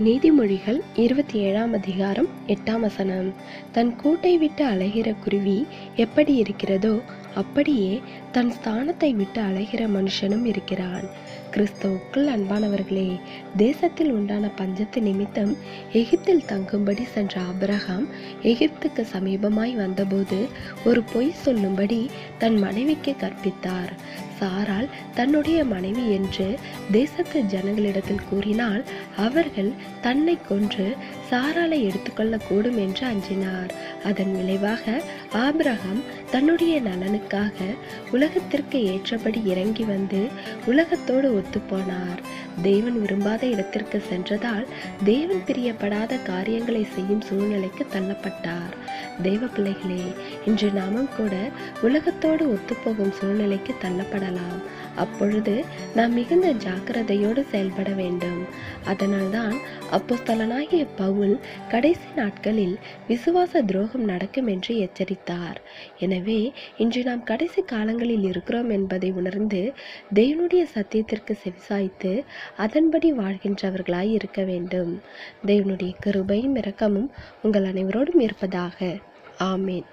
நீதிமொழிகள் இருபத்தி ஏழாம் அதிகாரம் எட்டாம் வசனம். தன் கூட்டை விட்டு அலைகிற குருவி எப்படி இருக்கிறதோ அப்படியே தன் ஸ்தானத்தை விட்டு அலைகிற மனுஷனும் இருக்கிறான். கிறிஸ்துவுக்குள் அன்பானவர்களே தேசத்தில் உண்டான பஞ்சத்து நிமித்தம் எகிப்தில் தங்கும்படி சென்ற ஆபிரகாம் எகிப்துக்கு சமீபமாய் வந்தபோது ஒரு பொய் சொல்லும்படி தன் மனைவிக்கு கற்பித்தார். சாரால் தன்னுடைய மனைவி என்று தேசத்து ஜனங்களிடத்தில் கூறினால் அவர்கள் தன்னை கொன்று சாராலை எடுத்துக்கொள்ளக்கூடும் என்று அஞ்சினார். அதன் விளைவாக ஆபிரகாம் தன்னுடைய நலனுக்காக உலகத்திற்கு ஏற்றபடி இறங்கி வந்து உலகத்தோடு ஒத்துப்போனார். தேவன் விரும்பாத இடத்திற்கு சென்றதால் தேவன் பிரியப்படாத காரியங்களை செய்யும் சூழ்நிலைக்கு தள்ளப்பட்டார். தேவ பிள்ளைகளே இன்று நாமும் கூட உலகத்தோடு ஒத்துப்போகும் சூழ்நிலைக்கு தள்ளப்படலாம். அப்பொழுது நாம் மிகுந்த ஜாக்கிரதையோடு செயல்பட வேண்டும். அதனால்தான் அப்போஸ்தலனாகிய பவுல் கடைசி நாட்களில் விசுவாச துரோகம் நடக்கும் என்று எச்சரித்தார். எனவே இன்று நாம் கடைசி காலங்களில் இருக்கிறோம் என்பதை உணர்ந்து தேவனுடைய சத்தியத்திற்கு செவிசாய்த்து அதன்படி வாழ்கின்றவர்களாய் இருக்க வேண்டும். தேவனுடைய கிருபையும் இரக்கமும் உங்கள் அனைவரோடும் இருப்பதாக. ஆமேன்.